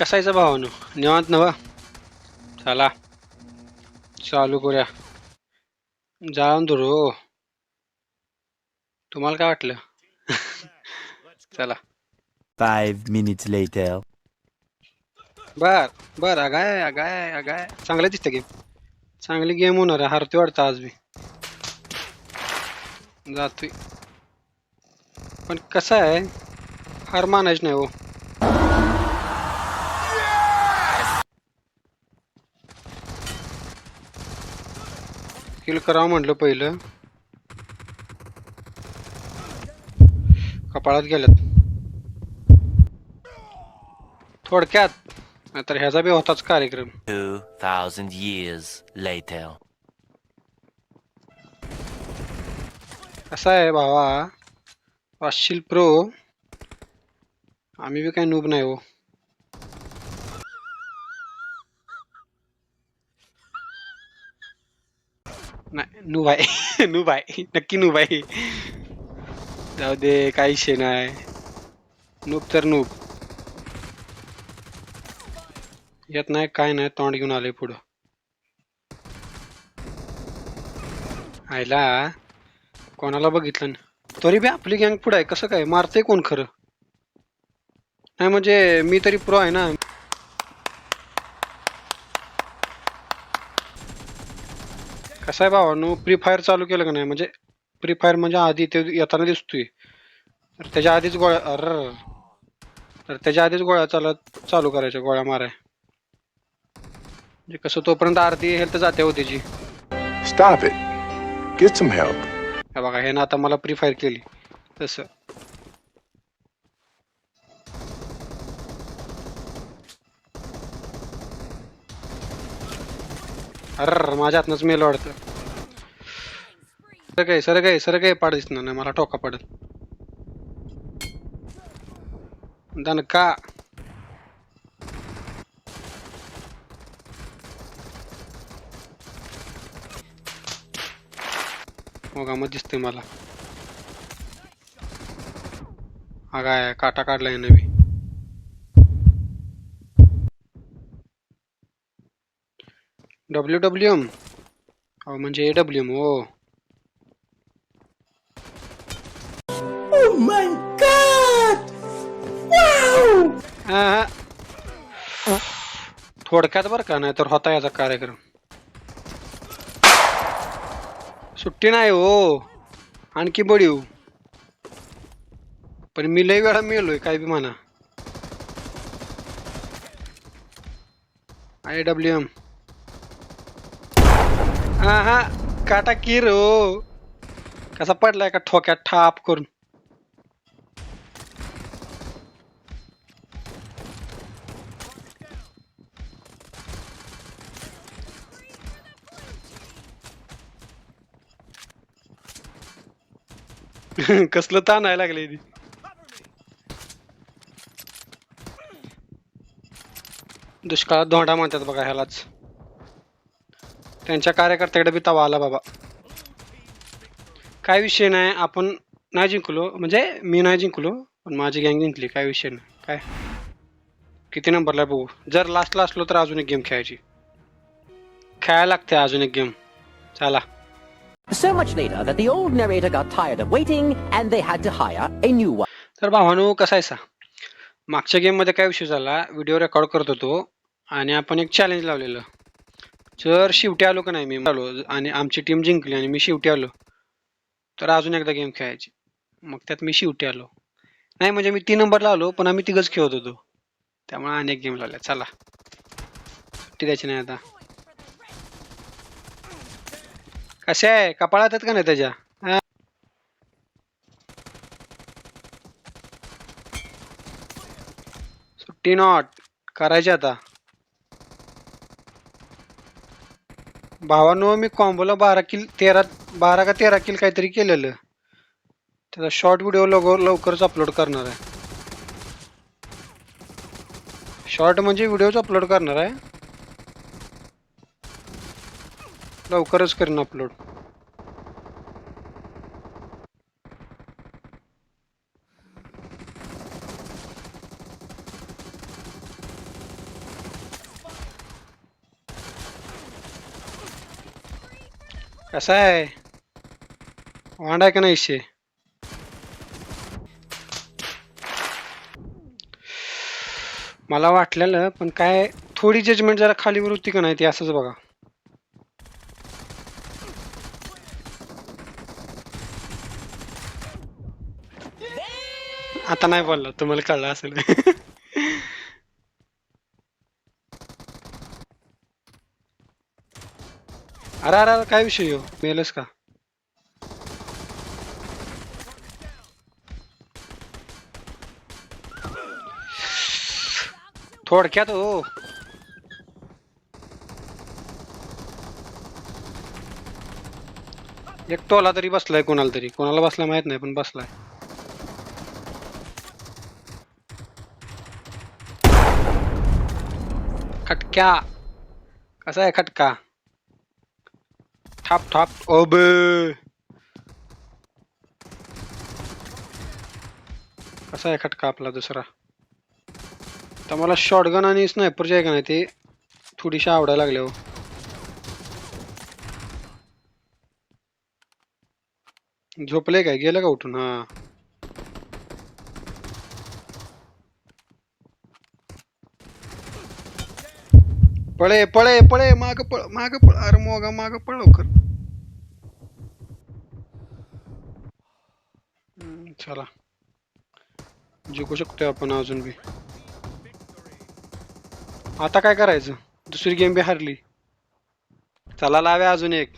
कसायचं भावानो निवांत नवा चला. चालू करूया. जाऊन धरू. तुम्हाला काय वाटलं? चला. Five minutes later. बर बर. अगाय अगाय अगाय चांगलं दिसतं गेम चांगली गेम होणार आहे. हारती वाटतं आज मी जातोय. पण कसं आहे? हार मानायच नाही हो. किल करावं म्हटलं पहिलं. कपाळात गेल्यात. थोडक्यात नाहीतर ह्याचा बी होताच कार्यक्रम. later. कसा आहे भावा? वाशील प्रो आम्ही बी काही नूब नाही हो. नाही नू आहे नू आहे नक्की नू आहे जाऊ दे काही शे नाही. नूप तर नूप. येत नाही काय नाही तोंड घेऊन आले पुढं. आयला कोणाला बघितलं ना? तरी बी आपली गँग पुढे आहे कसं काय? मारते कोण खरं? नाही म्हणजे मी तरी प्रो आहे ना. कसं आहे भावानो फ्री फायर चालू केलं का नाही? म्हणजे फ्री फायर म्हणजे आधी ते येताना दिसतोय. तर त्याच्या आधीच गोळ्या अर तर त्याच्या आधीच गोळ्या चालत चालू करायच्या गोळ्या माराय. म्हणजे कसं तोपर्यंत अर्धी हेल्थ जाते हो त्याची. Stop it. Get some help. हे बघा हे ना आता मला प्री फायर केली. तसं. अर माझ्या हातनंच मेल वाढतं सर काय सर काय सर काय पाड दिसणार नाही मला टोका पडत दणका. मग मग दिसते मला. हा काय काटा काढलाय नवी. W W M? अहो म्हणजे ए डब्ल्यू एम हो. हा, हा. थोडक्यात बरं का नाही तर होता याचा कार्यक्रम. सुट्टी नाही हो आणखी बडीव पण मी लई वेळा मिळलोय काय बी म्हणा. आय डब्ल्यू एम हा हा काटा किर. हो कसा पडलाय का ठोक्यात ठाप करून? कसलं ताण आहे लागले ती. दुष्काळात धोंडा म्हणतात बघा ह्यालाच. त्यांच्या कार्यकर्त्याकडे बी तवा आला बाबा. काय विषय नाही आपण नाही जिंकलो. म्हणजे मी नाही जिंकलो पण माझी गँग जिंकली काय विषय नाही. काय? किती नंबरला बघू? जर लास्टला असलो तर अजून एक गेम खेळायची. खेळायला लागते अजून एक गेम चला. So much later that the old narrator got tired of waiting and they had to hire a new one. तर भावानो कसा आहे सा मागच्या गेममध्ये काय विषय झाला? व्हिडिओ रेकॉर्ड करत होतो आणि आपण एक चॅलेंज लावलेलं. जर शेवटी आलो का नाही मी? आलो आणि आमची टीम जिंकली आणि मी शेवटी आलो. तर अजून एकदा गेम खेळायची. मग त्यात मी शेवटी आलो. नाही म्हणजे मी तीन नंबरला आलो पण आम्ही तिघच खेळत होतो. त्यामुळे अनेक गेम लावल्या चला. सुट्टी द्यायची नाही आता. कसे आहे? कपाळात का नाही त्याच्या? सुट्टी नॉट करायची आता. भावानो मी कॉम्बोला बारा किल तेरा बारा का तेरा किल काहीतरी केलेलं. त्याचा शॉर्ट व्हिडिओ लवकर लवकरच अपलोड करणार आहे. शॉर्ट म्हणजे व्हिडिओच अपलोड करणार आहे. लवकरच करीन अपलोड कसा आहे? वांड आहे का नाही शे मला वाटलेलं पण काय थोडी जजमेंट जरा खालीवर होती का नाही ती असंच बघा. आता नाही बोलला तुम्हाला कळलं असेल. अरे अरे काय विषय येऊ हो? मेलच का? थोडक्यात हो. एक टोला तरी बसलाय कोणाला तरी. कोणाला बसला माहीत नाही पण बसलाय. खटक्या. कसा आहे खटका? Tap tap. ओब कसा आहे खटका आपला दुसरा? तर मला शॉटगन आणि स्नायपरची आहे का नाही ते थोडीशी आवडायला लागले हो. झोपले काय? गेलं का उठून? हा. पळे पळे पळे. माग पळ माग पळ. अरे मोगा माग पळ लवकर. चला जिंकू शकतोय आपण अजून बी. आता काय करायचं? दुसरी गेम बी हारली. चला लाव्या अजून एक.